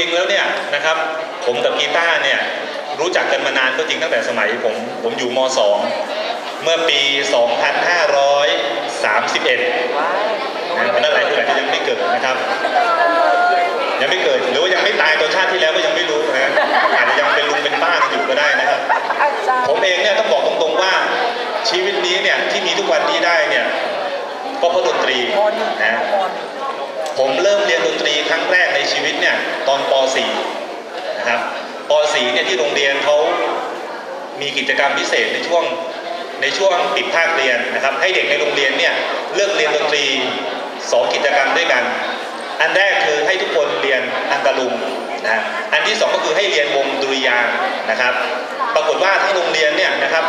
จริงแล้วเนี่ยนะครับผมกับกีตาร์เนี่ยรู้จักกันมานานก็จริงตั้งแต่สมัยผมผมอยู่ม .2 เมื่อปี 2531นะวันนั้นหลายคนอาจจะยังไม่เกิดนะครับ ยังไม่เกิดหรือว่ายังไม่ตายตอนชาติที่แล้วก็ยังไม่รู้นะอาจจะยังเป็นลุงเป็นป้ากันอยู่ก็ได้นะครับอาจารย์ผมเองเนี่ยต้องบอกตรงๆว่าชีวิตนี้เนี่ยที่มีทุกวันนี้ได้เนี่ยก็เพราะดนตรีมหนึ่งนะมหนึ่งผมเริ่มเรียนดนตรี ตอนป .4 นะครับป .4 เนี่ยที่โรงเรียนเขามีกิจกรรมพิเศษในช่วงในช่วงปิดภาคเรียนนะครับ ให้เด็กในโรงเรียนเนี่ยเลือกเรียนดนตรี2กิจกรรมด้วยกัน อันแรกคือให้ทุกคนเรียนอังกะลุงนะอันที่สองก็คือให้เรียนวงดุริยางนะครับ ปรากฏว่าทั้งโรงเรียนเนี่ยนะครับ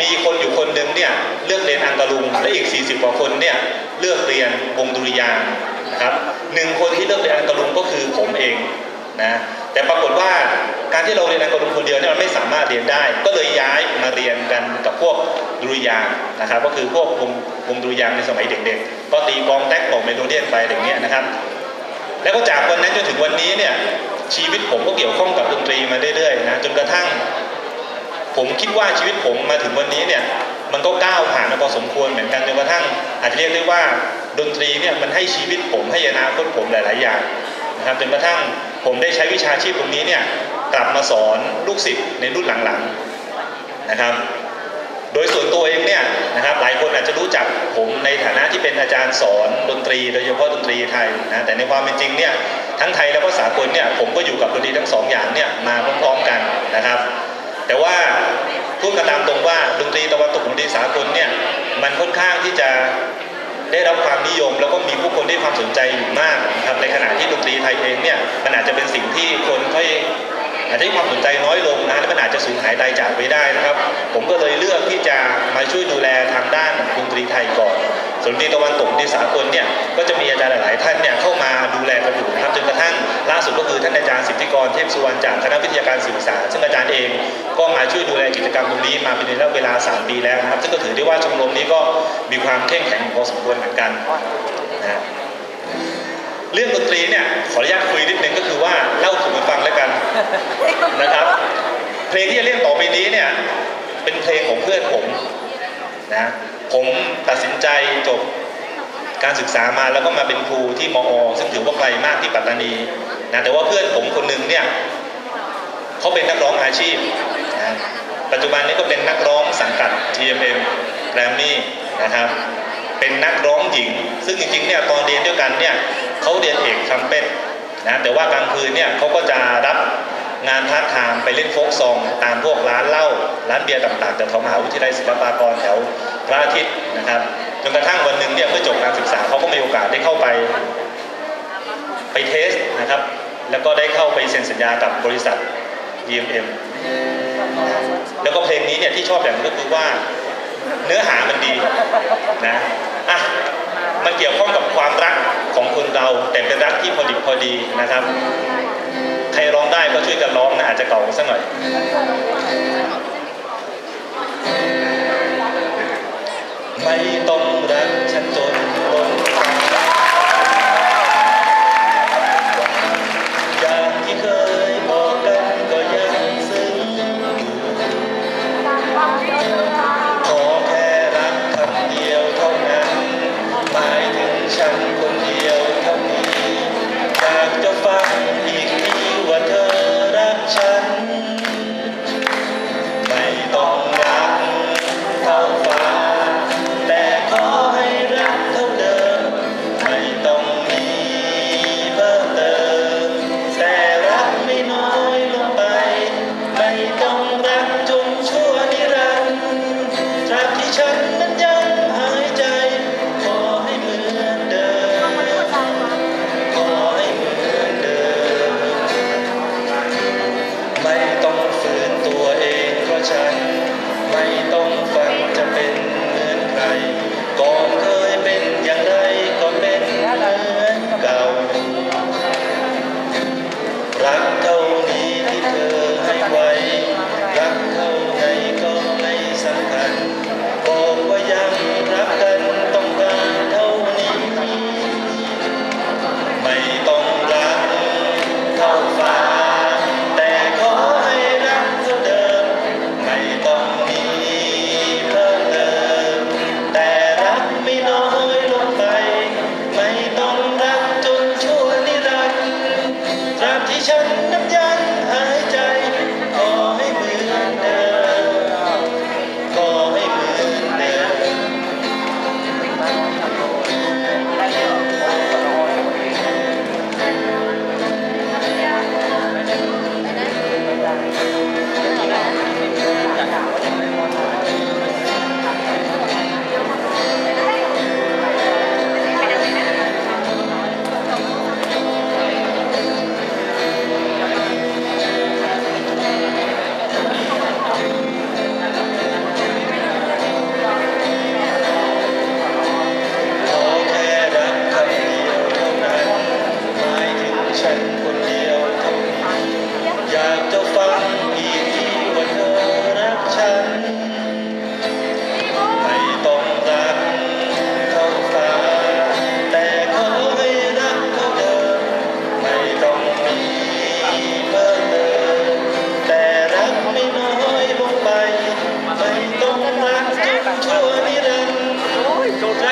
มีคนอยู่คนหนึ่งเนี่ยเลือกเรียนอังกะลุงและอีก 40 กว่าคนเนี่ยเลือกเรียนวงดุริยาง นะครับหนึ่งคนที่เลือกเรียนอังกะลุงก็คือผมเองนะแต่ปรากฏว่าการที่เราเรียนอังกะลุงคนเดียวเนี่ยมันไม่สามารถเรียนได้ ก็เลยย้ายมาเรียนกันกับพวกดุริยางนะครับ ก็คือพวกวงวงดุริยางในสมัยเด็กๆ ก็ตีกองแท็กบอกเมโลเดียนไปอย่างเงี้ยนะครับ แล้วก็จากวันนั้นจนถึงวันนี้เนี่ยชีวิตผมก็เกี่ยวข้องกับดนตรีมาเรื่อยๆนะจนกระทั่ง ผมคิดว่าชีวิตผมมาถึงวันนี้เนี่ยมันก็ก้าวผ่านมาพอสมควรเหมือนกันจนกระทั่งอาจจะเรียกได้ว่า ดนตรีเนี่ยมันให้ชีวิตผมให้อนาคตผมหลาย ๆ อย่างนะครับจนกระทั่งผมได้ใช้วิชาชีพตรงนี้เนี่ยกลับมาสอนลูกศิษย์ในรุ่นหลัง ๆ นะครับ โดยส่วนตัวเองเนี่ยนะครับหลายคนอาจจะรู้จักผมในฐานะที่เป็นอาจารย์สอนดนตรี โดยเฉพาะดนตรีไทยนะแต่ในความเป็นจริงเนี่ยทั้งไทยแล้วก็สากลเนี่ยผมก็อยู่กับดนตรีทั้งสองอย่างเนี่ยมาพร้อมๆกันนะครับ แต่ว่าพูดกันตามตรงว่าดนตรีตะวันตกดนตรีสากลเนี่ยมันค่อนข้างที่จะ ได้รับความนิยม แล้วก็มีผู้คนได้ความสนใจอยู่มากครับในขณะที่ดนตรีไทยเองเนี่ยมันอาจจะเป็นสิ่งที่คนค่อยอาจจะให้ความสนใจน้อยลงนะและมันอาจจะสูญหายตายจากไปได้นะครับ ผมก็เลยเลือกที่จะมาช่วยดูแลทางด้านดนตรีไทยก่อน ส่วนดนตรีตะวันตกดนตรีสากลเนี่ยก็จะมีอาจารย์หลาย ๆ ท่านเนี่ยเข้ามาดูแลกันอยู่นะครับจนกระทั่งล่าสุดก็คือท่านอาจารย์สิทธิกรเทพสุวรรณจากคณะวิทยาการสื่อสารซึ่งอาจารย์เองก็มาช่วยดูแลกิจกรรมตรงนี้มาเป็นระยะเวลา 3 ปีแล้วนะครับซึ่งก็ถือได้ว่าชมรมนี้ก็มีความเข้มแข็งพอสมควรเหมือนกันนะฮะเรื่องดนตรีเนี่ยขออนุญาตคุยนิดนึงก็คือว่าเล่าสู่กันฟังแล้วกันนะครับ เพลงที่จะเล่นต่อไปนี้เนี่ยเป็นเพลงของเพื่อนผม นะผมตัดสินใจจบการศึกษามาแล้วก็มาเป็นครูที่มอ ซึ่งถือว่าไกลมากที่ปัตตานีนะแต่ว่าเพื่อนผมคนหนึ่งเนี่ยเขาเป็นนักร้องอาชีพนะปัจจุบันนี้ก็เป็นนักร้องสังกัด GMM Grammy นะครับเป็นนักร้องหญิง ซึ่งจริงๆเนี่ยตอนเรียนด้วยกันเนี่ยเขาเรียนเอกทรัมเป็ตนะแต่ว่ากลางคืนเนี่ยเขาก็จะรับ งานพาร์ทไทม์ไปเล่นโฟกซองตามพวกร้านเหล้าร้านเบียร์ต่างๆแถวมหาวิทยาลัยศิลปากรแถวพระอาทิตย์นะครับจนกระทั่งวันหนึ่งเนี่ยเมื่อจบการศึกษาเขาก็มีโอกาสได้เข้าไปไปเทสนะครับ แล้วก็ได้เข้าไปเซ็นสัญญากับบริษัท EMM แล้วก็เพลงนี้เนี่ยที่ชอบอย่างหนึงก็คือว่าเนื้อหามันดีนะอะมันเกี่ยวข้องกับความรักของคนเราแต่เป็นรักที่พอดิบพอดีนะครับ ใครร้องได้ก็ช่วยกันร้องนะอาจจะเก่าสักหน่อยไม่ต้องรัก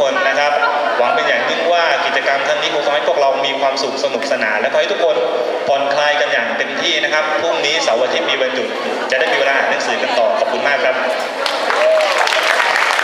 คนนะครับ หวังเป็นอย่างยิ่งว่ากิจกรรมครั้งนี้คงทำให้พวกเรามีความสุขสนุกสนาน และขอให้ทุกคนผ่อนคลายกันอย่างเต็มที่นะครับพรุ่งนี้เสาร์อาทิตย์มีวันหยุดจะได้มีเวลาอ่านหนังสือกันต่อขอบคุณมากครับ